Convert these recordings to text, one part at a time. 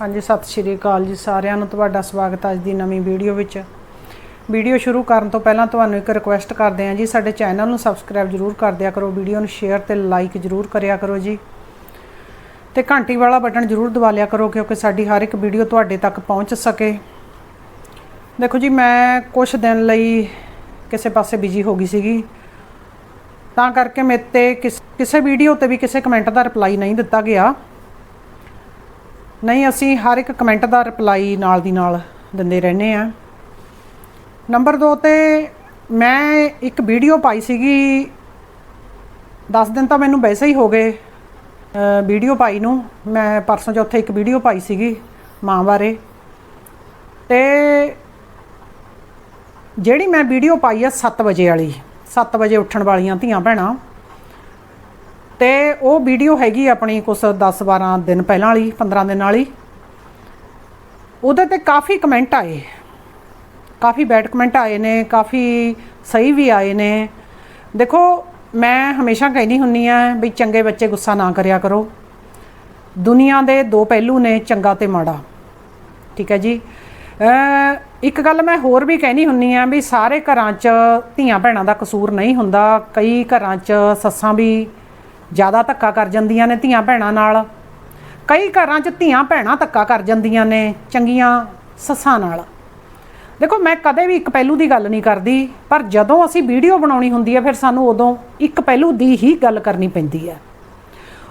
ਹਾਂਜੀ, ਸਤਿ ਸ਼੍ਰੀ ਅਕਾਲ ਜੀ ਸਾਰਿਆਂ ਨੂੰ। ਤੁਹਾਡਾ ਸਵਾਗਤ ਅੱਜ ਦੀ ਨਵੀਂ ਵੀਡੀਓ ਵਿੱਚ। ਵੀਡੀਓ ਸ਼ੁਰੂ ਕਰਨ ਤੋਂ ਪਹਿਲਾਂ ਤੁਹਾਨੂੰ ਇੱਕ ਰਿਕੁਐਸਟ ਕਰਦੇ ਹਾਂ ਜੀ, ਸਾਡੇ ਚੈਨਲ ਨੂੰ ਸਬਸਕ੍ਰਾਈਬ ਜਰੂਰ ਕਰ ਦਿਆ ਕਰੋ, ਵੀਡੀਓ ਨੂੰ ਸ਼ੇਅਰ ਤੇ ਲਾਈਕ ਜਰੂਰ ਕਰਿਆ ਕਰੋ ਜੀ। ਤੇ ਘੰਟੀ ਵਾਲਾ ਬਟਨ ਜਰੂਰ ਦਬਾ ਲਿਆ ਕਰੋ, ਕਿਉਂਕਿ ਸਾਡੀ ਹਰ ਇੱਕ ਵੀਡੀਓ ਤੁਹਾਡੇ ਤੱਕ ਪਹੁੰਚ ਸਕੇ। ਦੇਖੋ ਜੀ, ਮੈਂ ਕੁਝ ਦਿਨ ਲਈ ਕਿਸੇ ਪਾਸੇ ਬਿਜ਼ੀ ਹੋ ਗਈ ਸੀਗੀ। ਤਾਂ ਕਰਕੇ ਮੇਰੇ ਤੇ ਕਿਸ- ਕਿਸੇ ਵੀਡੀਓ ਤੇ ਵੀ ਕਿਸੇ ਕਮੈਂਟ ਦਾ ਰਿਪਲਾਈ ਨਹੀਂ ਦਿੱਤਾ ਗਿਆ। ਨਹੀਂ, ਅਸੀਂ ਹਰ ਇੱਕ ਕਮੈਂਟ ਦਾ ਰਿਪਲਾਈ ਨਾਲ ਦੀ ਨਾਲ ਦਿੰਦੇ ਰਹਿੰਦੇ ਆ ਨੰਬਰ 2 ਤੇ ਮੈਂ ਇੱਕ ਵੀਡੀਓ ਪਾਈ ਸੀਗੀ। 10 ਦਿਨ ਤਾਂ ਮੈਨੂੰ ਵੈਸੇ ਹੀ ਹੋ ਗਏ ਵੀਡੀਓ ਪਾਈ ਨੂੰ। ਮੈਂ ਪਰਸੋਂ ਚੌਥੇ ਇੱਕ ਵੀਡੀਓ ਪਾਈ ਸੀਗੀ ਮਾਂ ਬਾਰੇ। ਤੇ ਜਿਹੜੀ ਮੈਂ ਵੀਡੀਓ ਪਾਈ ਆ 7 ਵਜੇ ਵਾਲੀ 7 ਵਜੇ ਉੱਠਣ ਵਾਲੀਆਂ ਧੀਆਂ ਭੈਣਾਂ ਤੇ ਉਹ ਵੀਡੀਓ ਹੈਗੀ ਆਪਣੀ ਕੁਛ 10 12 ਦਿਨ ਪਹਿਲਾਂ ਵਾਲੀ 15 ਦਿਨ ਵਾਲੀ। ਉਹਦੇ ਤੇ ਕਾਫੀ ਕਮੈਂਟ ਆਏ। ਕਾਫੀ ਬੈਡ ਕਮੈਂਟ ਆਏ ਨੇ, ਕਾਫੀ ਸਹੀ ਵੀ ਆਏ ਨੇ। ਦੇਖੋ, ਮੈਂ ਹਮੇਸ਼ਾ ਕਹਿੰਦੀ ਹੁੰਨੀ ਆ ਵੀ ਚੰਗੇ ਬੱਚੇ ਗੁੱਸਾ ਨਾ ਕਰਿਆ ਕਰੋ। ਦੁਨੀਆ ਦੇ ਦੋ ਪਹਿਲੂ ਨੇ, ਚੰਗਾ ਤੇ ਮਾੜਾ। ਠੀਕ ਹੈ ਜੀ? ਇੱਕ ਗੱਲ ਮੈਂ ਹੋਰ ਵੀ ਕਹਿਣੀ ਹੁੰਨੀ ਆ ਵੀ ਸਾਰੇ ਘਰਾਂ 'ਚ ਧੀਆਂ ਭੈਣਾਂ ਦਾ ਕਸੂਰ ਨਹੀਂ ਹੁੰਦਾ। ਕਈ ਘਰਾਂ 'ਚ ਸੱਸਾਂ ਵੀ ਜ਼ਿਆਦਾ ਧੱਕਾ ਕਰ ਜਾਂਦੀਆਂ ਨੇ ਧੀਆਂ ਭੈਣਾਂ ਨਾਲ। ਕਈ ਘਰਾਂ 'ਚ ਧੀਆਂ ਭੈਣਾਂ ਧੱਕਾ ਕਰ ਜਾਂਦੀਆਂ ਨੇ ਚੰਗੀਆਂ ਸੱਸਾਂ ਨਾਲ। ਦੇਖੋ, ਮੈਂ ਕਦੇ ਵੀ ਇੱਕ ਪਹਿਲੂ ਦੀ ਗੱਲ ਨਹੀਂ ਕਰਦੀ, ਪਰ ਜਦੋਂ ਅਸੀਂ ਵੀਡੀਓ ਬਣਾਉਣੀ ਹੁੰਦੀ ਹੈ, ਫਿਰ ਸਾਨੂੰ ਉਦੋਂ ਇੱਕ ਪਹਿਲੂ ਦੀ ਹੀ ਗੱਲ ਕਰਨੀ ਪੈਂਦੀ ਹੈ।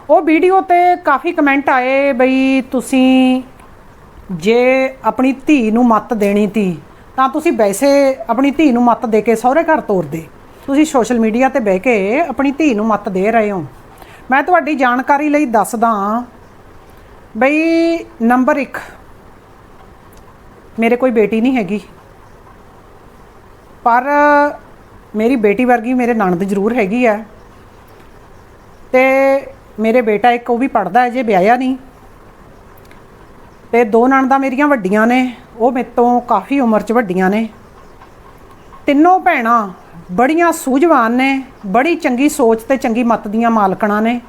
ਉਹ ਵੀਡੀਓ ਤੇ ਕਾਫੀ ਕਮੈਂਟ ਆਏ ਬਈ ਤੁਸੀਂ ਜੇ ਆਪਣੀ ਧੀ ਨੂੰ ਮੱਤ ਦੇਣੀ ਤੀ, ਤਾਂ ਤੁਸੀਂ ਵੈਸੇ ਆਪਣੀ ਧੀ ਨੂੰ ਮੱਤ ਦੇ ਕੇ ਸਹੁਰੇ ਘਰ ਤੋਰਦੇ ਤੁਸੀਂ ਸੋਸ਼ਲ ਮੀਡੀਆ ਤੇ ਬਹਿ ਕੇ ਆਪਣੀ ਧੀ ਨੂੰ ਮੱਤ ਦੇ ਰਹੇ ਹੋ। ਮੈਂ ਤੁਹਾਡੀ ਜਾਣਕਾਰੀ ਲਈ ਦੱਸਦਾ ਬਈ ਨੰਬਰ 1 ਮੇਰੇ ਕੋਈ ਬੇਟੀ ਨਹੀਂ ਹੈਗੀ। ਪਰ ਮੇਰੀ ਬੇਟੀ ਵਰਗੀ ਮੇਰੇ ਨਣਦ ਜ਼ਰੂਰ ਹੈਗੀ ਆ ਤੇ ਮੇਰੇ ਬੇਟਾ ਇੱਕ ਉਹ ਵੀ ਪੜਦਾ ਹੈ, ਜੇ ਵਿਆਹਿਆ ਨਹੀਂ। ਤੇ ਦੋ ਨਣਦਾਂ ਮੇਰੀਆਂ ਵੱਡੀਆਂ ਨੇ, ਉਹ ਮੇਰੇ ਤੋਂ ਕਾਫੀ ਉਮਰ 'ਚ ਵੱਡੀਆਂ ਨੇ। ਤਿੰਨੋਂ ਭੈਣਾਂ ਬੜੀਆਂ ਸੂਝਵਾਨ ਨੇ, ਬੜੀ ਚੰਗੀ ਸੋਚ ਤੇ ਚੰਗੀ ਮੱਤ ਦੀਆਂ ਮਾਲਕਣਾਂ ਨੇ।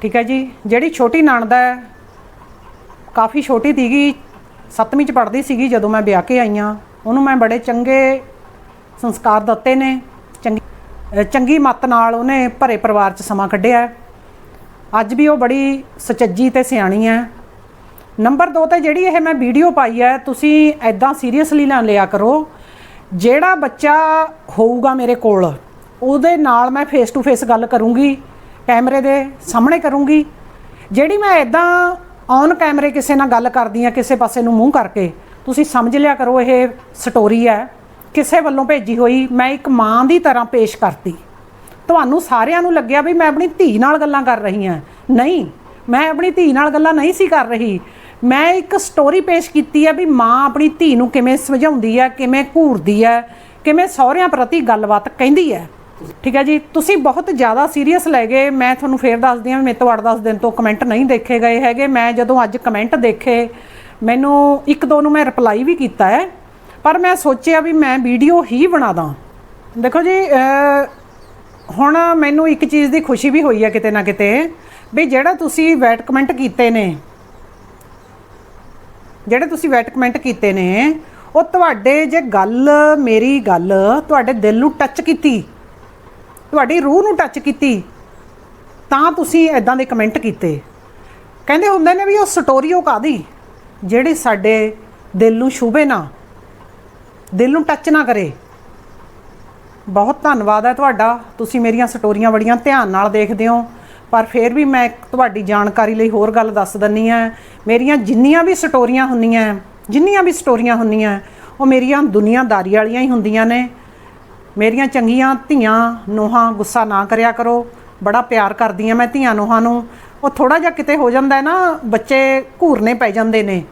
ਠੀਕ ਹੈ ਜੀ, ਜਿਹੜੀ ਛੋਟੀ ਨਣਦਾ ਹੈ, ਕਾਫੀ ਛੋਟੀ ਸੀਗੀ, ਸੱਤਵੀਂ 'ਚ ਪੜ੍ਹਦੀ ਸੀਗੀ ਜਦੋਂ ਮੈਂ ਵਿਆਹ ਕੇ ਆਈ ਆਈਆਂ ਉਹਨੂੰ ਮੈਂ ਬੜੇ ਚੰਗੇ ਸੰਸਕਾਰ ਦਿੱਤੇ ਨੇ, ਚੰਗੀ ਚੰਗੀ ਮੱਤ ਨਾਲ ਉਹਨੇ ਭਰੇ ਪਰਿਵਾਰ 'ਚ ਸਮਾਂ ਕੱਢਿਆ ਅੱਜ ਵੀ ਉਹ ਬੜੀ ਸੁਚੱਜੀ ਤੇ ਸਿਆਣੀ ਹੈ। ਨੰਬਰ 2 ਤੇ ਜਿਹੜੀ ਇਹ ਮੈਂ ਵੀਡੀਓ ਪਾਈ ਹੈ, ਤੁਸੀਂ ਐਦਾਂ ਸੀਰੀਅਸਲੀ ਨਾ ਲਿਆ ਕਰੋ। ਜਿਹੜਾ ਬੱਚਾ ਹੋਊਗਾ ਮੇਰੇ ਕੋਲ, ਉਹਦੇ ਨਾਲ ਮੈਂ ਫੇਸ ਟੂ ਫੇਸ ਗੱਲ ਕਰੂੰਗੀ, ਕੈਮਰੇ ਦੇ ਸਾਹਮਣੇ ਕਰੂੰਗੀ। ਜਿਹੜੀ ਮੈਂ ਐਦਾਂ ਔਨ ਕੈਮਰੇ ਕਿਸੇ ਨਾਲ ਗੱਲ ਕਰਦੀ ਆ ਕਿਸੇ ਪਾਸੇ ਨੂੰ ਮੂੰਹ ਕਰਕੇ, ਤੁਸੀਂ ਸਮਝ ਲਿਆ ਕਰੋ ਇਹ ਸਟੋਰੀ ਹੈ। ਕਿਸੇ ਵੱਲੋਂ ਭੇਜੀ ਹੋਈ, ਮੈਂ ਇੱਕ ਮਾਂ ਦੀ ਤਰ੍ਹਾਂ ਪੇਸ਼ ਕਰਤੀ। ਤੁਹਾਨੂੰ ਸਾਰਿਆਂ ਨੂੰ ਲੱਗਿਆ ਵੀ ਮੈਂ ਆਪਣੀ ਧੀ ਨਾਲ ਗੱਲਾਂ ਕਰ ਰਹੀ ਹਾਂ। ਨਹੀਂ, ਮੈਂ ਆਪਣੀ ਧੀ ਨਾਲ ਗੱਲਾਂ ਨਹੀਂ ਸੀ ਕਰ ਰਹੀ। ਮੈਂ ਇੱਕ ਸਟੋਰੀ ਪੇਸ਼ ਕੀਤੀ ਹੈ ਵੀ ਮਾਂ ਆਪਣੀ ਧੀ ਨੂੰ ਕਿਵੇਂ ਸਮਝਾਉਂਦੀ ਹੈ ਕਿਵੇਂ ਘੂਰਦੀ ਹੈ ਕਿਵੇਂ ਸਹੁਰਿਆਂ ਪ੍ਰਤੀ ਗੱਲਬਾਤ ਕਹਿੰਦੀ ਹੈ ਠੀਕ ਹੈ ਜੀ? ਤੁਸੀਂ ਬਹੁਤ ਜ਼ਿਆਦਾ ਸੀਰੀਅਸ ਲੈ ਗਏ। ਮੈਂ ਤੁਹਾਨੂੰ ਫੇਰ ਦੱਸਦੀ ਹਾਂ ਵੀ ਮੇਰੇ ਤੋਂ 8-10 ਦਿਨ ਤੋਂ ਕਮੈਂਟ ਨਹੀਂ ਦੇਖੇ ਗਏ ਹੈਗੇ। ਮੈਂ ਜਦੋਂ ਅੱਜ ਕਮੈਂਟ ਦੇਖੇ, ਮੈਨੂੰ ਇੱਕ ਦੋ ਨੂੰ ਮੈਂ ਰਿਪਲਾਈ ਵੀ ਕੀਤਾ ਹੈ। ਪਰ ਮੈਂ ਸੋਚਿਆ ਵੀ ਮੈਂ ਵੀਡੀਓ ਹੀ ਬਣਾ ਦਾਂ। ਦੇਖੋ ਜੀ ਹੁਣ ਮੈਨੂੰ ਇੱਕ ਚੀਜ਼ ਦੀ ਖੁਸ਼ੀ ਵੀ ਹੋਈ ਹੈ ਕਿਤੇ ਨਾ ਕਿਤੇ, ਵੀ ਜਿਹੜਾ ਤੁਸੀਂ ਵੈਟ ਕਮੈਂਟ ਕੀਤੇ ਨੇ ਜਿਹੜੇ ਤੁਸੀਂ ਵੈਟ ਕਮੈਂਟ ਕੀਤੇ ਨੇ, ਉਹ ਤੁਹਾਡੇ ਜੇ ਗੱਲ, ਮੇਰੀ ਗੱਲ, ਤੁਹਾਡੇ ਦਿਲ ਨੂੰ ਟੱਚ ਕੀਤੀ, ਤੁਹਾਡੀ ਰੂਹ ਨੂੰ ਟੱਚ ਕੀਤੀ, ਤਾਂ ਤੁਸੀਂ ਐਦਾਂ ਦੇ ਕਮੈਂਟ ਕੀਤੇ। ਕਹਿੰਦੇ ਹੁੰਦੇ ਨੇ ਵੀ ਉਹ ਸਟੋਰੀ ਉਹ ਕਾਦੀ ਜਿਹੜੀ ਸਾਡੇ ਦਿਲ ਨੂੰ ਛੂਬੇ ਨਾ, ਦਿਲ ਨੂੰ ਟੱਚ ਨਾ ਕਰੇ। ਬਹੁਤ ਧੰਨਵਾਦ ਹੈ ਤੁਹਾਡਾ, ਤੁਸੀਂ ਮੇਰੀਆਂ ਸਟੋਰੀਆਂ ਬੜੀਆਂ ਧਿਆਨ ਨਾਲ ਦੇਖਦੇ ਹੋ। ਪਰ ਫਿਰ ਵੀ ਮੈਂ ਇੱਕ ਤੁਹਾਡੀ ਜਾਣਕਾਰੀ ਲਈ ਹੋਰ ਗੱਲ ਦੱਸ ਦਿੰਨੀ ਆ ਮੇਰੀਆਂ ਜਿੰਨੀਆਂ ਵੀ ਸਟੋਰੀਆਂ ਹੁੰਦੀਆਂ, ਜਿੰਨੀਆਂ ਵੀ ਸਟੋਰੀਆਂ ਹੁੰਦੀਆਂ, ਉਹ ਮੇਰੀਆਂ ਦੁਨੀਆਦਾਰੀ ਵਾਲੀਆਂ ਹੀ ਹੁੰਦੀਆਂ ਨੇ। ਮੇਰੀਆਂ ਚੰਗੀਆਂ ਧੀਆਂ ਨੋਹਾਂ ਗੁੱਸਾ ਨਾ ਕਰਿਆ ਕਰੋ। ਬੜਾ ਪਿਆਰ ਕਰਦੀ ਕਰਦੀਆਂ ਮੈਂ ਧੀਆਂ ਨੋਹਾਂ ਨੂੰ। ਉਹ ਥੋੜਾ ਜਿਹਾ ਕਿਤੇ ਹੋ ਜਾਂਦਾ ਨਾ, ਬੱਚੇ ਘੂਰਨੇ ਪੈ ਜਾਂਦੇ ਨੇ।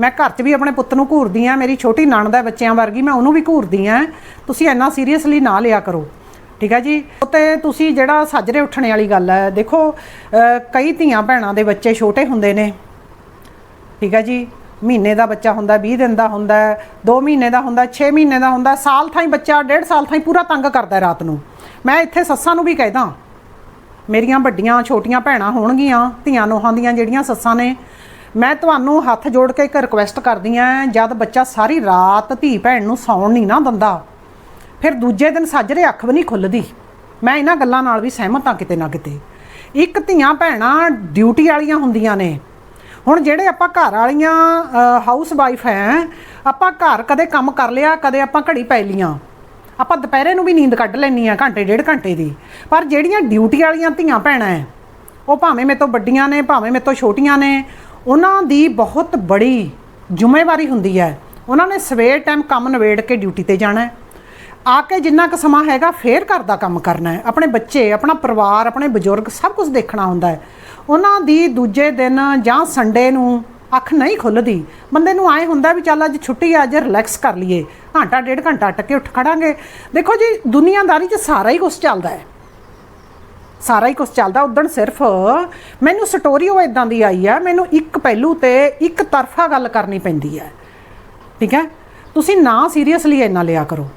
ਮੈਂ ਘਰ 'ਚ ਵੀ ਆਪਣੇ ਪੁੱਤ ਨੂੰ ਘੂਰਦੀ ਆ ਮੇਰੀ ਛੋਟੀ ਨਣਦ ਹੈ ਬੱਚਿਆਂ ਵਰਗੀ, ਮੈਂ ਉਹਨੂੰ ਵੀ ਘੂਰਦੀ ਆ ਤੁਸੀਂ ਇੰਨਾ ਸੀਰੀਅਸਲੀ ਨਾ ਲਿਆ ਕਰੋ। ਠੀਕ ਹੈ ਜੀ? ਤੇ ਤੁਸੀਂ ਜਿਹੜਾ ਸਾਜਰੇ ਉੱਠਣੇ ਵਾਲੀ ਗੱਲ ਹੈ, ਦੇਖੋ ਕਈ ਧੀਆਂ ਭੈਣਾਂ ਦੇ ਬੱਚੇ ਛੋਟੇ ਹੁੰਦੇ ਨੇ। ਠੀਕ ਹੈ ਜੀ? ਮਹੀਨੇ ਦਾ ਬੱਚਾ ਹੁੰਦਾ 20 ਦਿਨ ਦਾ ਹੁੰਦਾ 2 ਮਹੀਨੇ ਦਾ ਹੁੰਦਾ 6 ਮਹੀਨੇ ਦਾ ਹੁੰਦਾ, ਸਾਲ ਥਾਈ ਬੱਚਾ, ਡੇਢ ਸਾਲ ਥਾਈ ਪੂਰਾ ਤੰਗ ਕਰਦਾ ਰਾਤ ਨੂੰ। ਮੈਂ ਇੱਥੇ ਸੱਸਾਂ ਨੂੰ ਵੀ ਕਹਿਦਾ ਮੇਰੀਆਂ ਵੱਡੀਆਂ, ਛੋਟੀਆਂ ਭੈਣਾਂ ਹੋਣਗੀਆਂ, ਧੀਆਂ ਨੋਹਾਂ ਦੀਆਂ ਜਿਹੜੀਆਂ ਸੱਸਾਂ ਨੇ, ਮੈਂ ਤੁਹਾਨੂੰ ਹੱਥ ਜੋੜ ਕੇ ਇੱਕ ਰਿਕੁਐਸਟ ਕਰਦੀ ਆ ਜਦ ਬੱਚਾ ਸਾਰੀ ਰਾਤ ਧੀ ਭੈਣ ਨੂੰ ਸੌਣ ਨਹੀਂ ਨਾ ਦਿੰਦਾ ਫਿਰ ਦੂਜੇ ਦਿਨ ਸਾਜਰੇ ਅੱਖ ਵੀ ਨਹੀਂ ਖੁੱਲਦੀ। ਮੈਂ ਇਹਨਾਂ ਗੱਲਾਂ ਨਾਲ ਵੀ ਸਹਿਮਤ ਹਾਂ ਕਿਤੇ ਨਾ ਕਿਤੇ। ਇੱਕ ਧੀਆਂ ਭੈਣਾਂ ਡਿਊਟੀ ਵਾਲੀਆਂ ਹੁੰਦੀਆਂ ਨੇ। ਹੁਣ ਜਿਹੜੇ ਆਪਾਂ ਘਰ ਵਾਲੀਆਂ ਹਾਊਸ ਵਾਈਫ ਹੈ, ਆਪਾਂ ਘਰ ਕਦੇ ਕੰਮ ਕਰ ਲਿਆ, ਕਦੇ ਆਪਾਂ ਘੜੀ ਪੈ ਲੀਆਂ ਆਪਾਂ ਦੁਪਹਿਰੇ ਨੂੰ ਵੀ ਨੀਂਦ ਕੱਢ ਲੈਣੀ ਆ ਘੰਟੇ, ਡੇਢ ਘੰਟੇ ਦੀ। ਪਰ ਜਿਹੜੀਆਂ ਡਿਊਟੀ ਵਾਲੀਆਂ ਧੀਆਂ ਭੈਣਾਂ ਹੈ ਉਹ ਭਾਵੇਂ ਮੇਰੇ ਤੋਂ ਵੱਡੀਆਂ ਨੇ, ਭਾਵੇਂ ਮੇਰੇ ਤੋਂ ਛੋਟੀਆਂ ਨੇ, ਉਹਨਾਂ ਦੀ ਬਹੁਤ ਬੜੀ ਜ਼ਿੰਮੇਵਾਰੀ ਹੁੰਦੀ ਹੈ ਉਹਨਾਂ ਨੇ ਸਵੇਰ ਟਾਈਮ ਕੰਮ ਨਵੇੜ ਕੇ ਡਿਊਟੀ ਤੇ ਜਾਣਾ ਹੈ ਆ ਕੇ ਜਿੰਨਾ ਕੁ ਸਮਾਂ ਹੈਗਾ ਫੇਰ ਘਰ ਦਾ ਕੰਮ ਕਰਨਾ ਹੈ। ਆਪਣੇ ਬੱਚੇ, ਆਪਣਾ ਪਰਿਵਾਰ, ਆਪਣੇ ਬਜ਼ੁਰਗ ਸਭ ਕੁਝ ਦੇਖਣਾ ਹੁੰਦਾ ਹੈ। ਉਹਨਾਂ ਦੀ ਦੂਜੇ ਦਿਨ ਜਾਂ ਸੰਡੇ ਨੂੰ ਅੱਖ ਨਹੀਂ ਖੁੱਲਦੀ। ਬੰਦੇ ਨੂੰ ਆਏ ਹੁੰਦਾ ਵੀ ਚੱਲ ਅੱਜ ਛੁੱਟੀ ਆ, ਅੱਜ ਰਿਲੈਕਸ ਕਰ ਲਈਏ। ਘੰਟਾ, ਡੇਢ ਘੰਟਾ ਟੱਕੇ ਉੱਠ ਖੜਾਂਗੇ। ਦੇਖੋ ਜੀ, ਦੁਨੀਆਦਾਰੀ 'ਚ ਸਾਰਾ ਹੀ ਕੁਝ ਚੱਲਦਾ ਹੈ। ਸਾਰਾ ਹੀ ਕੁਝ ਚੱਲਦਾ। ਉਦੋਂ ਸਿਰਫ ਮੈਨੂੰ ਸਟੋਰੀ ਉਹ ਇਦਾਂ ਦੀ ਆਈ ਆ, ਮੈਨੂੰ ਇੱਕ ਪਹਿਲੂ ਤੇ ਇੱਕ ਤਰਫਾ ਗੱਲ ਕਰਨੀ ਪੈਂਦੀ ਹੈ। ਠੀਕ ਹੈ? ਤੁਸੀਂ ਨਾ ਸੀਰੀਅਸਲੀ ਇੰਨਾ ਲਿਆ ਕਰੋ।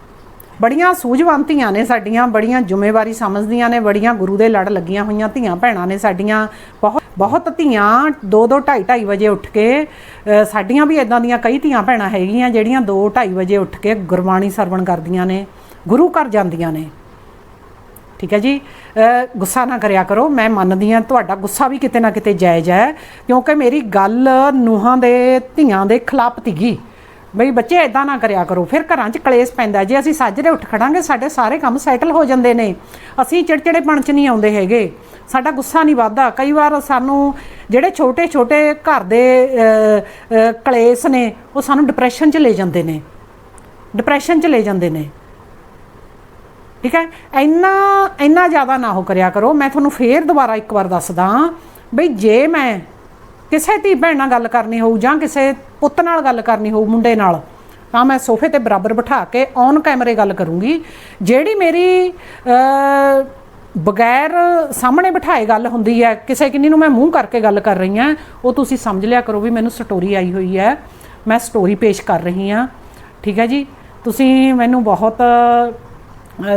ਬੜੀਆਂ ਸੂਝਵਾਨ ਧੀਆਂ ਨੇ ਸਾਡੀਆਂ, ਬੜੀਆਂ ਜ਼ਿੰਮੇਵਾਰੀ ਸਮਝਦੀਆਂ ਨੇ, ਬੜੀਆਂ ਗੁਰੂ ਦੇ ਲੜ ਲੱਗੀਆਂ ਹੋਈਆਂ ਧੀਆਂ ਭੈਣਾਂ ਨੇ ਸਾਡੀਆਂ। ਬਹੁਤ ਬਹੁਤ ਧੀਆਂ 2 2 2:30 2:30 ਵਜੇ ਉੱਠ ਕੇ ਸਾਡੀਆਂ ਵੀ ਇਦਾਂ ਦੀਆਂ ਕਈ ਧੀਆਂ ਭੈਣਾਂ ਹੈਗੀਆਂ ਜਿਹੜੀਆਂ 2 2:30 ਵਜੇ ਉੱਠ ਕੇ ਗੁਰਬਾਣੀ ਸਰਵਣ ਕਰਦੀਆਂ ਨੇ, ਗੁਰੂ ਘਰ ਜਾਂਦੀਆਂ ਨੇ। ਠੀਕ ਹੈ ਜੀ? ਗੁੱਸਾ ਨਾ ਕਰਿਆ ਕਰੋ, ਮੈਂ ਮੰਨਦੀ ਹਾਂ ਤੁਹਾਡਾ ਗੁੱਸਾ ਵੀ ਕਿਤੇ ਨਾ ਕਿਤੇ ਜਾਇਜ਼ ਹੈ, ਕਿਉਂਕਿ ਮੇਰੀ ਗੱਲ ਨੂਹਾਂ ਦੇ ਧੀਆਂ ਦੇ ਖਿਲਾਫ ਤੀਗੀ ਬਈ ਬੱਚੇ ਐਦਾਂ ਨਾ ਕਰਿਆ ਕਰੋ। ਫਿਰ ਘਰਾਂ 'ਚ ਕਲੇਸ਼ ਪੈਂਦਾ ਜੇ ਅਸੀਂ ਸਾਜਰੇ ਉੱਠ ਖੜਾਂਗੇ, ਸਾਡੇ ਸਾਰੇ ਕੰਮ ਸੈਟਲ ਹੋ ਜਾਂਦੇ ਨੇ। ਅਸੀਂ ਚਿੜਚਿੜੇਪਣ 'ਚ ਨਹੀਂ ਆਉਂਦੇ ਹੈਗੇ। ਸਾਡਾ ਗੁੱਸਾ ਨਹੀਂ ਵੱਧਦਾ। ਕਈ ਵਾਰ ਸਾਨੂੰ ਜਿਹੜੇ ਛੋਟੇ ਛੋਟੇ ਘਰ ਦੇ ਕਲੇਸ਼ ਨੇ, ਉਹ ਸਾਨੂੰ ਡਿਪਰੈਸ਼ਨ 'ਚ ਲੈ ਜਾਂਦੇ ਨੇ। ਡਿਪਰੈਸ਼ਨ 'ਚ ਲੈ ਜਾਂਦੇ ਨੇ। ਠੀਕ ਹੈ? ਇੰਨਾ ਇੰਨਾ ਜ਼ਿਆਦਾ ਨਾ ਹੋ ਕਰਿਆ ਕਰੋ। ਮੈਂ ਤੁਹਾਨੂੰ ਫੇਰ ਦੁਬਾਰਾ ਇੱਕ ਵਾਰ ਦੱਸਦਾ ਬਈ ਜੇ ਮੈਂ ਕਿਸੇ ਧੀ ਭੈਣ ਨਾਲ ਗੱਲ ਕਰਨੀ ਹੋਊ ਜਾਂ ਕਿਸੇ ਪੁੱਤ ਨਾਲ ਗੱਲ ਕਰਨੀ ਹੋਊ ਮੁੰਡੇ ਨਾਲ, ਤਾਂ ਮੈਂ ਸੋਫੇ ਤੇ ਬਰਾਬਰ ਬਿਠਾ ਕੇ ਔਨ ਕੈਮਰੇ ਗੱਲ ਕਰੂੰਗੀ। ਜਿਹੜੀ ਮੇਰੀ ਬਗੈਰ ਸਾਹਮਣੇ ਬਿਠਾਏ ਗੱਲ ਹੁੰਦੀ ਹੈ, ਕਿਸੇ ਕਿੰਨੀ ਨੂੰ ਮੈਂ ਮੂੰਹ ਕਰਕੇ ਗੱਲ ਕਰ ਰਹੀ ਹਾਂ, ਉਹ ਤੁਸੀਂ ਸਮਝ ਲਿਆ ਕਰੋ ਵੀ ਮੈਨੂੰ ਸਟੋਰੀ ਆਈ ਹੋਈ ਹੈ। ਮੈਂ ਸਟੋਰੀ ਪੇਸ਼ ਕਰ ਰਹੀ ਹਾਂ। ਠੀਕ ਹੈ ਜੀ? ਤੁਸੀਂ ਮੈਨੂੰ ਬਹੁਤ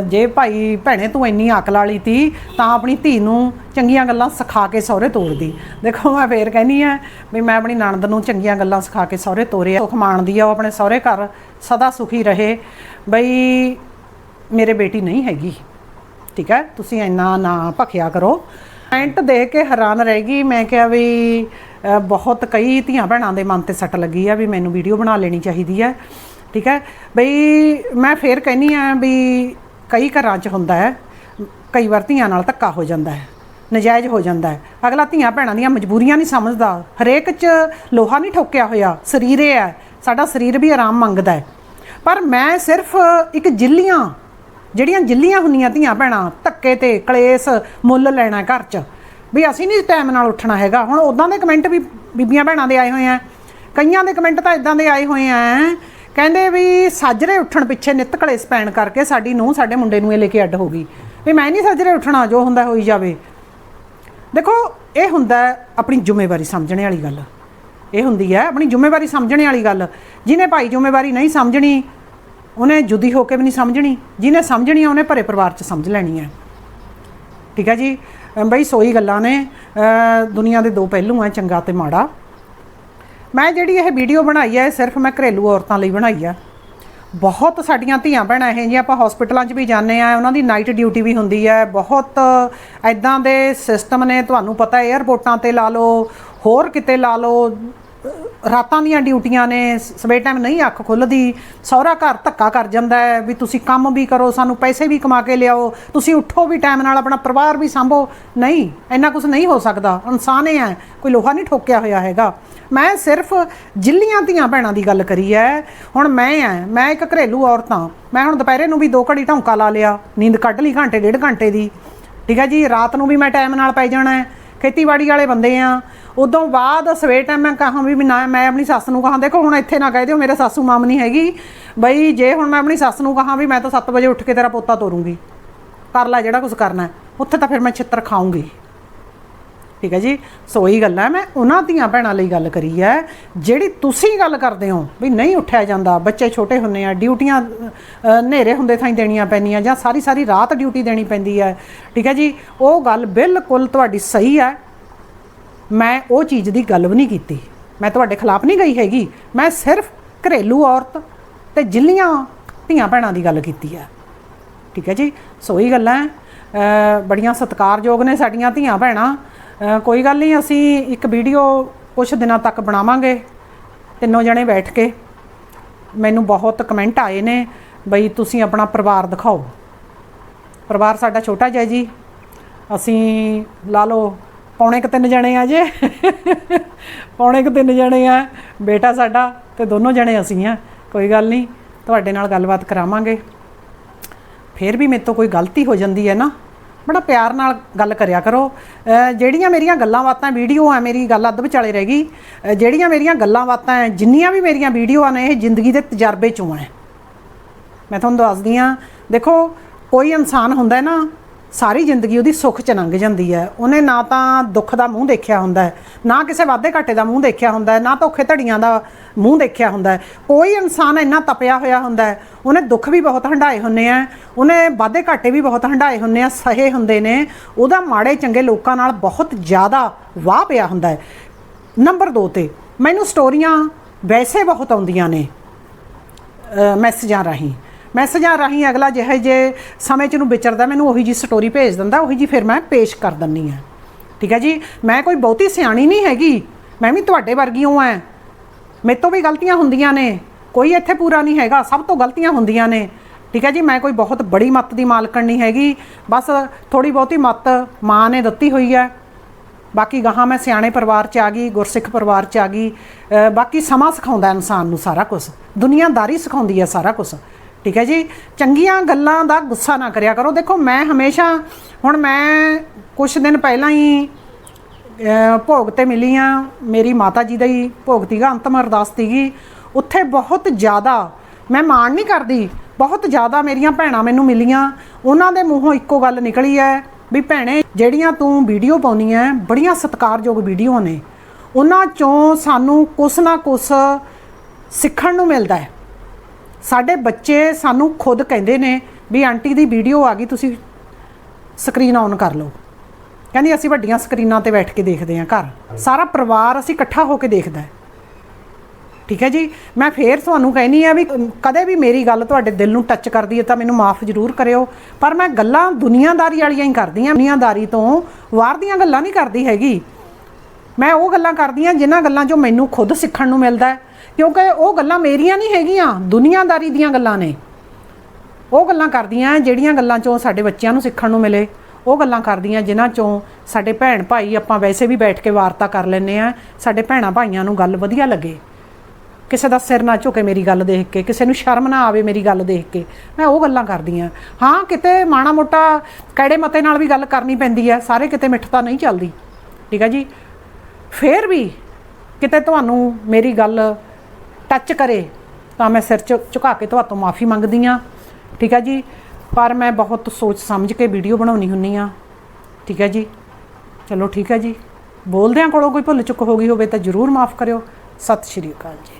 ਜੇ ਭਾਈ ਭੈਣੇ ਤੂੰ ਇੰਨੀ ਅਕਲ ਵਾਲੀ ਤੀ, ਤਾਂ ਆਪਣੀ ਧੀ ਨੂੰ ਚੰਗੀਆਂ ਗੱਲਾਂ ਸਿਖਾ ਕੇ ਸਹੁਰੇ ਤੋਰਦੀ। ਦੇਖੋ, ਮੈਂ ਫੇਰ ਕਹਿੰਨੀ ਆ ਵੀ ਮੈਂ ਆਪਣੀ ਨਣਦ ਨੂੰ ਚੰਗੀਆਂ ਗੱਲਾਂ ਸਿਖਾ ਕੇ ਸਹੁਰੇ ਤੋਰਿਆ। ਸੁਖ ਮਾਣਦੀ ਆ, ਉਹ ਆਪਣੇ ਸਹੁਰੇ ਘਰ ਸਦਾ ਸੁਖੀ ਰਹੇ। ਬਈ, ਮੇਰੇ ਬੇਟੀ ਨਹੀਂ ਹੈਗੀ। ਠੀਕ ਹੈ? ਤੁਸੀਂ ਇੰਨਾ ਨਾ ਭਖਿਆ ਕਰੋ। ਕਮੈਂਟ ਦੇਖ ਕੇ ਹੈਰਾਨ ਰਹਿ ਗਈ। ਮੈਂ ਕਿਹਾ ਵੀ ਬਹੁਤ ਕਈ ਧੀਆਂ ਭੈਣਾਂ ਦੇ ਮਨ ਤੇ ਸੱਟ ਲੱਗੀ ਆ ਵੀ ਮੈਨੂੰ ਵੀਡੀਓ ਬਣਾ ਲੈਣੀ ਚਾਹੀਦੀ ਹੈ ਠੀਕ ਹੈ? ਬਈ, ਮੈਂ ਫੇਰ ਕਹਿੰਨੀ ਆ ਵੀ ਕਈ ਘਰਾਂ 'ਚ ਹੁੰਦਾ ਹੈ, ਕਈ ਵਾਰ ਧੀਆਂ ਨਾਲ ਧੱਕਾ ਹੋ ਜਾਂਦਾ ਹੈ, ਨਜਾਇਜ਼ ਹੋ ਜਾਂਦਾ ਹੈ। ਅਗਲਾ ਧੀਆਂ ਭੈਣਾਂ ਦੀਆਂ ਮਜਬੂਰੀਆਂ ਨਹੀਂ ਸਮਝਦਾ। ਹਰੇਕ 'ਚ ਲੋਹਾ ਨਹੀਂ ਠੋਕਿਆ ਹੋਇਆ, ਸਰੀਰ ਇਹ ਹੈ, ਸਾਡਾ ਸਰੀਰ ਵੀ ਆਰਾਮ ਮੰਗਦਾ ਹੈ। ਪਰ ਮੈਂ ਸਿਰਫ ਇੱਕ ਜਿੱਲੀਆਂ, ਜਿਹੜੀਆਂ ਜਿੱਲੀਆਂ ਹੁੰਦੀਆਂ ਧੀਆਂ ਭੈਣਾਂ, ਧੱਕੇ ਤੇ ਕਲੇਸ਼, ਮੁੱਲ ਲੈਣਾ ਘਰ 'ਚ, ਵੀ ਅਸੀਂ ਨਹੀਂ ਟਾਈਮ ਨਾਲ ਉੱਠਣਾ ਹੈਗਾ। ਹੁਣ ਉਦਾਂ ਦੇ ਕਮੈਂਟ ਵੀ ਬੀਬੀਆਂ ਭੈਣਾਂ ਦੇ ਆਏ ਹੋਏ ਆ। ਕਈਆਂ ਦੇ ਕਮੈਂਟ ਤਾਂ ਇਦਾਂ ਦੇ ਆਏ ਹੋਏ ਆ ਕਹਿੰਦੇ ਵੀ ਸਾਜਰੇ ਉੱਠਣ ਪਿੱਛੇ ਨਿੱਤ ਕਲੇਸ਼ ਪੈਣ ਕਰਕੇ ਸਾਡੀ ਨੂੰ ਸਾਡੇ ਮੁੰਡੇ ਨੂੰ ਇਹ ਲੈ ਕੇ ਅੱਡ ਹੋ ਗਈ। ਵੀ ਮੈਂ ਨਹੀਂ ਸਾਜਰੇ ਉੱਠਣਾ ਜੋ ਹੁੰਦਾ ਹੋਈ ਜਾਵੇ। ਦੇਖੋ ਇਹ ਹੁੰਦਾ ਆਪਣੀ ਜ਼ਿੰਮੇਵਾਰੀ ਸਮਝਣੇ ਵਾਲੀ ਗੱਲ। ਇਹ ਹੁੰਦੀ ਹੈ ਆਪਣੀ ਜ਼ਿੰਮੇਵਾਰੀ ਸਮਝਣੇ ਵਾਲੀ ਗੱਲ। ਜਿਹਨੇ ਭਾਈ ਜ਼ਿੰਮੇਵਾਰੀ ਨਹੀਂ ਸਮਝਣੀ ਉਹਨੇ ਜੁਦੀ ਹੋ ਕੇ ਵੀ ਨਹੀਂ ਸਮਝਣੀ। ਜਿਹਨੇ ਸਮਝਣੀ ਆ ਉਹਨੇ ਭਰੇ ਪਰਿਵਾਰ 'ਚ ਸਮਝ ਲੈਣੀ ਹੈ। ਠੀਕ ਹੈ ਜੀ? ਬਈ ਸੋਈ ਗੱਲਾਂ ਨੇ। ਅ, ਦੁਨੀਆ ਦੇ ਦੋ ਪਹਿਲੂ ਆ ਚੰਗਾ ਤੇ ਮਾੜਾ। ਮੈਂ ਜਿਹੜੀ ਇਹ ਵੀਡੀਓ ਬਣਾਈ ਹੈ ਇਹ ਸਿਰਫ ਮੈਂ ਘਰੇਲੂ ਔਰਤਾਂ ਲਈ ਬਣਾਈ ਆ। ਬਹੁਤ ਸਾਡੀਆਂ ਧੀਆਂ ਭੈਣਾਂ ਇਹ ਜਿਹੀਆਂ, ਆਪਾਂ ਹਸਪੀਟਲਾਂ 'ਚ ਵੀ ਜਾਂਦੇ ਆ, ਉਹਨਾਂ ਦੀ ਨਾਈਟ ਡਿਊਟੀ ਵੀ ਹੁੰਦੀ ਹੈ ਬਹੁਤ ਐਦਾਂ ਦੇ ਸਿਸਟਮ ਨੇ, ਤੁਹਾਨੂੰ ਪਤਾ 에ਅਰਪੋਰਟਾਂ ਤੇ ਲਾ ਲਓ, ਹੋਰ ਕਿਤੇ ਲਾ ਲਓ। ਰਾਤਾਂ ਦੀਆਂ ਡਿਊਟੀਆਂ ਨੇ ਸਵੇਰ ਟਾਈਮ ਨਹੀਂ ਅੱਖ ਖੁੱਲਦੀ, ਸਹੁਰਾ ਘਰ ਧੱਕਾ ਕਰ ਜਾਂਦਾ ਹੈ ਵੀ ਤੁਸੀਂ ਕੰਮ ਵੀ ਕਰੋ, ਸਾਨੂੰ ਪੈਸੇ ਵੀ ਕਮਾ ਕੇ ਲਿਆਓ, ਤੁਸੀਂ ਉੱਠੋ ਵੀ ਟਾਈਮ ਨਾਲ, ਆਪਣਾ ਪਰਿਵਾਰ ਵੀ ਸੰਭੋ। ਨਹੀਂ, ਇੰਨਾ ਕੁਝ ਨਹੀਂ ਹੋ ਸਕਦਾ, ਇਨਸਾਨ ਇਹ ਹੈ, ਕੋਈ ਲੋਹਾ ਨਹੀਂ ਠੋਕਿਆ ਹੋਇਆ ਹੈਗਾ। ਮੈਂ ਸਿਰਫ ਜਿੱਲੀਆਂ ਧੀਆਂ ਭੈਣਾਂ ਦੀ ਗੱਲ ਕਰੀ ਹੈ। ਹੁਣ ਮੈਂ ਆ ਮੈਂ ਇੱਕ ਘਰੇਲੂ ਔਰਤ ਹਾਂ। ਮੈਂ ਹੁਣ ਦੁਪਹਿਰੇ ਨੂੰ ਵੀ ਦੋ ਘੜੀ ਢੌਂਕਾ ਲਾ ਲਿਆ, ਨੀਂਦ ਕੱਢ ਲਈ ਘੰਟੇ, ਡੇਢ ਘੰਟੇ ਦੀ। ਠੀਕ ਹੈ ਜੀ, ਰਾਤ ਨੂੰ ਵੀ ਮੈਂ ਟਾਈਮ ਨਾਲ ਪੈ ਜਾਣਾ ਹੈ। ਖੇਤੀਬਾੜੀ ਵਾਲੇ ਬੰਦੇ ਆ ਉਦੋਂ ਬਾਅਦ ਸਵੇਰ ਟਾਈਮ ਮੈਂ ਕਹਾਂ ਵੀ ਨਾ, ਮੈਂ ਆਪਣੀ ਸੱਸ ਨੂੰ ਕਹਾਂ, ਦੇਖੋ ਹੁਣ ਇੱਥੇ ਨਾ ਕਹਿ ਦਿਓ, ਮੇਰੇ ਸਾਸੂ ਮਾਮ ਨਹੀਂ ਹੈਗੀ। ਬਈ ਜੇ ਹੁਣ ਮੈਂ ਆਪਣੀ ਸੱਸ ਨੂੰ ਕਹਾਂ ਵੀ ਮੈਂ ਤਾਂ 7 ਵਜੇ ਉੱਠ ਕੇ ਤੇਰਾ ਪੋਤਾ ਤੋਰੂੰਗੀ। ਕਰ ਲੈ ਜਿਹੜਾ ਕੁਝ ਕਰਨਾ ਉੱਥੇ ਤਾਂ ਫਿਰ ਮੈਂ ਛਿੱਤਰ ਖਾਊਂਗੀ। ਠੀਕ ਹੈ ਜੀ? ਸੋ ਇਹੀ ਗੱਲ ਹੈ, ਮੈਂ ਉਹਨਾਂ ਦੀਆਂ ਭੈਣਾਂ ਲਈ ਗੱਲ ਕਰੀ ਹੈ, ਜਿਹੜੀ ਤੁਸੀਂ ਗੱਲ ਕਰਦੇ ਹੋ, ਵੀ ਨਹੀਂ ਉੱਠਿਆ ਜਾਂਦਾ, ਬੱਚੇ ਛੋਟੇ ਹੁੰਦੇ ਆ, ਡਿਊਟੀਆਂ ਹਨੇਰੇ ਹੁੰਦੇ ਥਾਈ ਦੇਣੀਆਂ ਪੈਂਦੀਆਂ ਜਾਂ ਸਾਰੀ ਸਾਰੀ ਰਾਤ ਡਿਊਟੀ ਦੇਣੀ ਪੈਂਦੀ ਹੈ। ਠੀਕ ਹੈ ਜੀ? ਉਹ ਗੱਲ ਬਿਲਕੁਲ ਤੁਹਾਡੀ ਸਹੀ ਹੈ। ਮੈਂ ਉਹ ਚੀਜ਼ ਦੀ ਗੱਲ ਵੀ ਨਹੀਂ ਕੀਤੀ। ਮੈਂ ਤੁਹਾਡੇ ਖਿਲਾਫ ਨਹੀਂ ਗਈ ਹੈਗੀ। ਮੈਂ ਸਿਰਫ ਘਰੇਲੂ ਔਰਤ ਤੇ ਜਿੰਨੀਆਂ ਧੀਆਂ ਭੈਣਾਂ ਦੀ ਗੱਲ ਕੀਤੀ ਹੈ। ਠੀਕ ਹੈ ਜੀ? ਸੋ ਇਹ ਗੱਲਾਂ ਬੜੀਆਂ ਸਤਿਕਾਰਯੋਗ ਨੇ ਸਾਡੀਆਂ ਧੀਆਂ ਭੈਣਾਂ। ਕੋਈ ਗੱਲ ਨਹੀਂ, ਅਸੀਂ ਇੱਕ ਵੀਡੀਓ ਕੁਝ ਦਿਨਾਂ ਤੱਕ ਬਣਾਵਾਂਗੇ। ਤਿੰਨੋਂ ਜਣੇ ਬੈਠ ਕੇ। ਮੈਨੂੰ ਬਹੁਤ ਕਮੈਂਟ ਆਏ ਨੇ ਬਈ ਤੁਸੀਂ ਆਪਣਾ ਪਰਿਵਾਰ ਦਿਖਾਓ। ਪਰਿਵਾਰ ਸਾਡਾ ਛੋਟਾ ਜਿਹਾ ਜੀ। ਅਸੀਂ ਲਾ ਲਓ ਪੌਣੇ ਕੁ ਤਿੰਨ ਜਣੇ ਆ ਜੇ। ਪੌਣੇ ਕੁ ਤਿੰਨ ਜਣੇ ਆ, ਬੇਟਾ ਸਾਡਾ ਤੇ ਦੋਨੋਂ ਜਣੇ ਅਸੀਂ ਆ। ਕੋਈ ਗੱਲ ਨਹੀਂ, ਤੁਹਾਡੇ ਨਾਲ ਗੱਲਬਾਤ ਕਰਾਵਾਂਗੇ। ਫਿਰ ਵੀ ਮੇਰੇ ਤੋਂ ਕੋਈ ਗਲਤੀ ਹੋ ਜਾਂਦੀ ਹੈ ਨਾ, ਬੜਾ ਪਿਆਰ ਨਾਲ ਗੱਲ ਕਰਿਆ ਕਰੋ। ਜਿਹੜੀਆਂ ਮੇਰੀਆਂ ਗੱਲਾਂ ਬਾਤਾਂ, ਵੀਡੀਓ ਆ ਮੇਰੀ, ਗੱਲ ਅੱਧ ਵਿਚਾਲੇ ਰਹਿ ਗਈ। ਜਿਹੜੀਆਂ ਮੇਰੀਆਂ ਗੱਲਾਂ ਬਾਤਾਂ ਹੈ ਜਿੰਨੀਆਂ ਵੀ ਮੇਰੀਆਂ ਵੀਡੀਓਆਂ ਨੇ, ਇਹ ਜ਼ਿੰਦਗੀ ਦੇ ਤਜਰਬੇ ਚੋਂ ਹੈ ਮੈਂ ਤੁਹਾਨੂੰ ਦੱਸਦੀ ਆ ਦੇਖੋ, ਕੋਈ ਇਨਸਾਨ ਹੁੰਦਾ ਨਾ ਸਾਰੀ ਜ਼ਿੰਦਗੀ ਉਹਦੀ ਸੁੱਖ ਚ ਲੰਘ ਜਾਂਦੀ ਹੈ। ਉਹਨੇ ਨਾ ਤਾਂ ਦੁੱਖ ਦਾ ਮੂੰਹ ਦੇਖਿਆ ਹੁੰਦਾ ਹੈ, ਨਾ ਕਿਸੇ ਵਾਧੇ ਘਾਟੇ ਦਾ ਮੂੰਹ ਦੇਖਿਆ ਹੁੰਦਾ ਹੈ, ਨਾ ਧੋਖੇ ਧੜੀਆਂ ਦਾ ਮੂੰਹ ਦੇਖਿਆ ਹੁੰਦਾ ਹੈ। ਕੋਈ ਇਨਸਾਨ ਇੰਨਾ ਤਪਿਆ ਹੋਇਆ ਹੁੰਦਾ ਹੈ, ਉਹਨੇ ਦੁੱਖ ਵੀ ਬਹੁਤ ਹੰਡਾਏ ਹੁੰਨੇ ਆ, ਉਹਨੇ ਵਾਧੇ ਘਾਟੇ ਵੀ ਬਹੁਤ ਹੰਡਾਏ ਹੁੰਨੇ ਆ, ਸਹੇ ਹੁੰਦੇ ਨੇ, ਉਹਦਾ ਮਾੜੇ ਚੰਗੇ ਲੋਕਾਂ ਨਾਲ ਬਹੁਤ ਜ਼ਿਆਦਾ ਵਾਹ ਪਿਆ ਹੁੰਦਾ ਹੈ। ਨੰਬਰ 2 ਤੇ, ਮੈਨੂੰ ਸਟੋਰੀਆਂ ਵੈਸੇ ਬਹੁਤ ਆਉਂਦੀਆਂ ਨੇ ਮੈਸੇਜਾਂ ਰਾਹੀਂ। ਮੈਸੇਜਾਂ ਰਾਹੀਂ ਅਗਲਾ ਜਿਹੇ ਜੇ ਸਮੇਂ ਚ ਨੂੰ ਵਿਚਰਦਾ, ਮੈਨੂੰ ਉਹੀ ਜੀ ਸਟੋਰੀ ਭੇਜ ਦਿੰਦਾ, ਉਹੀ ਜੀ ਫਿਰ ਮੈਂ ਪੇਸ਼ ਕਰ ਦਿੰਨੀ ਆ। ਠੀਕ ਹੈ ਜੀ? ਮੈਂ ਕੋਈ ਬਹੁਤੀ ਸਿਆਣੀ ਨਹੀਂ ਹੈਗੀ। ਮੈਂ ਵੀ ਤੁਹਾਡੇ ਵਰਗੀ ਹਾਂ ਐ ਮੇਰੇ ਤੋਂ ਵੀ ਗਲਤੀਆਂ ਹੁੰਦੀਆਂ ਨੇ। ਕੋਈ ਇੱਥੇ ਪੂਰਾ ਨਹੀਂ ਹੈਗਾ। ਸਭ ਤੋਂ ਗਲਤੀਆਂ ਹੁੰਦੀਆਂ ਨੇ। ਠੀਕ ਹੈ ਜੀ? ਮੈਂ ਕੋਈ ਬਹੁਤ ਬੜੀ ਮੱਤ ਦੀ ਮਾਲਕਣ ਨਹੀਂ ਹੈਗੀ। ਬਸ ਥੋੜੀ ਬਹੁਤੀ ਮੱਤ ਮਾਂ ਨੇ ਦਿੱਤੀ ਹੋਈ ਹੈ ਬਾਕੀ ਗਾਹਾਂ ਮੈਂ ਸਿਆਣੇ ਪਰਿਵਾਰ ਚ ਆ ਗਈ, ਗੁਰਸਿੱਖ ਪਰਿਵਾਰ ਚ ਆ ਗਈ। ਬਾਕੀ ਸਮਾਂ ਸਿਖਾਉਂਦਾ ਇਨਸਾਨ ਨੂੰ ਸਾਰਾ ਕੁਝ ਦੁਨੀਆਦਾਰੀ ਸਿਖਾਉਂਦੀ ਹੈ ਸਾਰਾ ਕੁਝ ਠੀਕ ਹੈ ਜੀ? ਚੰਗੀਆਂ ਗੱਲਾਂ ਦਾ ਗੁੱਸਾ ਨਾ ਕਰਿਆ ਕਰੋ। ਦੇਖੋ, ਮੈਂ ਹਮੇਸ਼ਾ, ਹੁਣ ਮੈਂ ਕੁਝ ਦਿਨ ਪਹਿਲਾਂ ਹੀ ਭੋਗ ਤੇ ਮਿਲੀ ਆ ਮੇਰੀ ਮਾਤਾ ਜੀ ਦਾ ਹੀ ਭੋਗ ਤੀਗਾ ਅੰਤਮ ਅਰਦਾਸ ਤੀਗੀ ਉੱਥੇ ਬਹੁਤ ਜ਼ਿਆਦਾ ਮੈਂ ਮਾਣ ਨਹੀਂ ਕਰਦੀ। ਬਹੁਤ ਜ਼ਿਆਦਾ ਮੇਰੀਆਂ ਭੈਣਾਂ ਮੈਨੂੰ ਮਿਲੀਆਂ। ਉਹਨਾਂ ਦੇ ਮੂੰਹੋਂ ਇੱਕੋ ਗੱਲ ਨਿਕਲੀ ਹੈ ਵੀ ਭੈਣੇ, ਜਿਹੜੀਆਂ ਤੂੰ ਵੀਡੀਓ ਪਾਉਣੀ ਹੈ, ਬੜੀਆਂ ਸਤਿਕਾਰਯੋਗ ਵੀਡੀਓ ਨੇ। ਉਹਨਾਂ ਚੋਂ ਸਾਨੂੰ ਕੁਛ ਨਾ ਕੁਛ ਸਿੱਖਣ ਨੂੰ ਮਿਲਦਾ ਹੈ। ਸਾਡੇ ਬੱਚੇ ਸਾਨੂੰ ਖੁਦ ਕਹਿੰਦੇ ਨੇ ਵੀ ਆਂਟੀ ਦੀ ਵੀਡੀਓ ਆ ਗਈ, ਤੁਸੀਂ ਸਕਰੀਨ ਔਨ ਕਰ ਲਓ। ਕਹਿੰਦੀ ਅਸੀਂ ਵੱਡੀਆਂ ਸਕਰੀਨਾਂ ਤੇ ਬੈਠ ਕੇ ਦੇਖਦੇ ਹਾਂ ਘਰ। ਸਾਰਾ ਪਰਿਵਾਰ ਅਸੀਂ ਇਕੱਠਾ ਹੋ ਕੇ ਦੇਖਦਾ ਹੈ। ਠੀਕ ਹੈ ਜੀ? ਮੈਂ ਫੇਰ ਤੁਹਾਨੂੰ ਕਹਿਨੀ ਆ ਵੀ ਕਦੇ ਵੀ ਮੇਰੀ ਗੱਲ ਤੁਹਾਡੇ ਦਿਲ ਨੂੰ ਟੱਚ ਕਰਦੀ ਹੈ ਤਾਂ ਮੈਨੂੰ ਮਾਫ ਜ਼ਰੂਰ ਕਰਿਓ। ਪਰ ਮੈਂ ਗੱਲਾਂ ਦੁਨੀਆਦਾਰੀ ਵਾਲੀਆਂ ਹੀ ਕਰਦੀ ਆ ਦੁਨੀਆਦਾਰੀ ਤੋਂ ਬਾਹਰ ਦੀਆਂ ਗੱਲਾਂ ਨਹੀਂ ਕਰਦੀ ਹੈਗੀ। ਮੈਂ ਉਹ ਗੱਲਾਂ ਕਰਦੀ ਆ ਜਿਨ੍ਹਾਂ ਗੱਲਾਂ 'ਚੋਂ ਮੈਨੂੰ ਖੁਦ ਸਿੱਖਣ ਨੂੰ ਮਿਲਦਾ ਹੈ। ਕਿਉਂਕਿ ਉਹ ਗੱਲਾਂ ਮੇਰੀਆਂ ਨਹੀਂ ਹੈਗੀਆਂ, ਦੁਨੀਆਦਾਰੀ ਦੀਆਂ ਗੱਲਾਂ ਨੇ। ਉਹ ਗੱਲਾਂ ਕਰਦੀਆਂ ਜਿਹੜੀਆਂ ਗੱਲਾਂ 'ਚੋਂ ਸਾਡੇ ਬੱਚਿਆਂ ਨੂੰ ਸਿੱਖਣ ਨੂੰ ਮਿਲੇ। ਉਹ ਗੱਲਾਂ ਕਰਦੀਆਂ ਜਿਨ੍ਹਾਂ 'ਚੋਂ ਸਾਡੇ ਭੈਣ ਭਾਈ ਆਪਾਂ ਵੈਸੇ ਵੀ ਬੈਠ ਕੇ ਵਾਰਤਾ ਕਰ ਲੈਂਦੇ ਆ ਸਾਡੇ ਭੈਣਾਂ ਭਾਈਆਂ ਨੂੰ ਗੱਲ ਵਧੀਆ ਲੱਗੇ। ਕਿਸੇ ਦਾ ਸਿਰ ਨਾ ਝੁਕੇ ਮੇਰੀ ਗੱਲ ਦੇਖ ਕੇ, ਕਿਸੇ ਨੂੰ ਸ਼ਰਮ ਨਾ ਆਵੇ ਮੇਰੀ ਗੱਲ ਦੇਖ ਕੇ। ਮੈਂ ਉਹ ਗੱਲਾਂ ਕਰਦੀ ਆ ਹਾਂ, ਕਿਤੇ ਮਾਣਾ ਮੋਟਾ ਕਿਹੜੇ ਮਤੇ ਨਾਲ ਵੀ ਗੱਲ ਕਰਨੀ ਪੈਂਦੀ ਹੈ। ਸਾਰੇ ਕਿਤੇ ਮਿੱਠਤਾ ਨਹੀਂ ਚੱਲਦੀ। ਠੀਕ ਹੈ ਜੀ? ਫੇਰ ਵੀ ਕਿਤੇ ਤੁਹਾਨੂੰ ਮੇਰੀ ਗੱਲ ਟੱਚ ਕਰੇ, ਤਾਂ ਮੈਂ ਸਿਰ ਝੁ- ਝੁਕਾ ਕੇ ਤੁਹਾਤੋਂ ਮਾਫੀ ਮੰਗਦੀ ਆ ਠੀਕ ਹੈ ਜੀ? ਪਰ ਮੈਂ ਬਹੁਤ ਸੋਚ ਸਮਝ ਕੇ ਵੀਡੀਓ ਬਣਾਉਣੀ ਹੁੰਨੀ ਆ ਠੀਕ ਹੈ ਜੀ? ਚਲੋ ਠੀਕ ਹੈ ਜੀ। ਬੋਲਦਿਆਂ ਕੋਲੋਂ ਕੋਈ ਭੁੱਲ ਚੁੱਕ ਹੋ ਗਈ ਹੋਵੇ ਤਾਂ ਜਰੂਰ ਮਾਫ ਕਰਿਓ। ਸਤਿ ਸ਼੍ਰੀ ਅਕਾਲ ਜੀ।